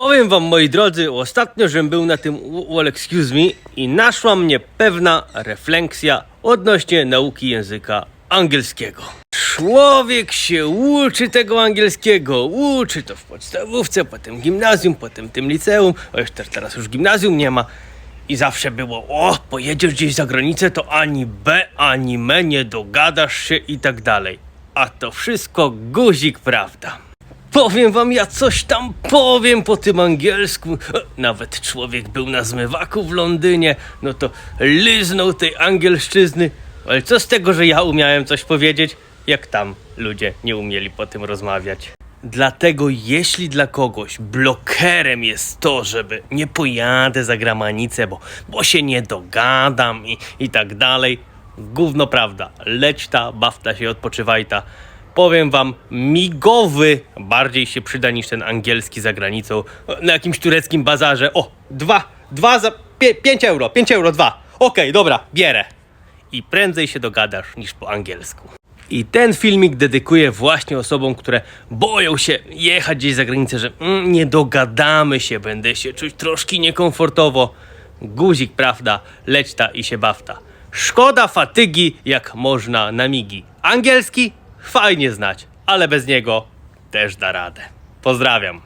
Powiem wam, moi drodzy, ostatnio, żem był na tym Wall Excuse Me i naszła mnie pewna refleksja odnośnie nauki języka angielskiego. Człowiek się uczy tego angielskiego, uczy to w podstawówce, potem gimnazjum, potem tym liceum, o jeszcze teraz już gimnazjum nie ma. I zawsze było, o, pojedziesz gdzieś za granicę, to ani B, ani me, nie dogadasz się i tak dalej. A to wszystko guzik, prawda? Powiem wam, ja coś tam powiem po tym angielsku. E, Nawet człowiek był na zmywaku w Londynie, no to liznął tej angielszczyzny. Ale co z tego, że ja umiałem coś powiedzieć, jak tam ludzie nie umieli po tym rozmawiać. Dlatego jeśli dla kogoś blokerem jest to, żeby nie pojadę za granicę, bo, bo się nie dogadam i, i tak dalej, gówno prawda. Leć ta, bawta się, odpoczywaj ta. Powiem wam, migowy bardziej się przyda niż ten angielski za granicą. Na jakimś tureckim bazarze. O, dwa, dwa za pie, pięć euro, pięć euro, dwa. Okej, dobra, bierę. I prędzej się dogadasz niż po angielsku. I ten filmik dedykuję właśnie osobom, które boją się jechać gdzieś za granicę, że mm, nie dogadamy się, będę się czuć troszkę niekomfortowo. Guzik, prawda, leć ta i się bawta. Szkoda fatygi, jak można na migi. Angielski? Fajnie znać, ale bez niego też da radę. Pozdrawiam.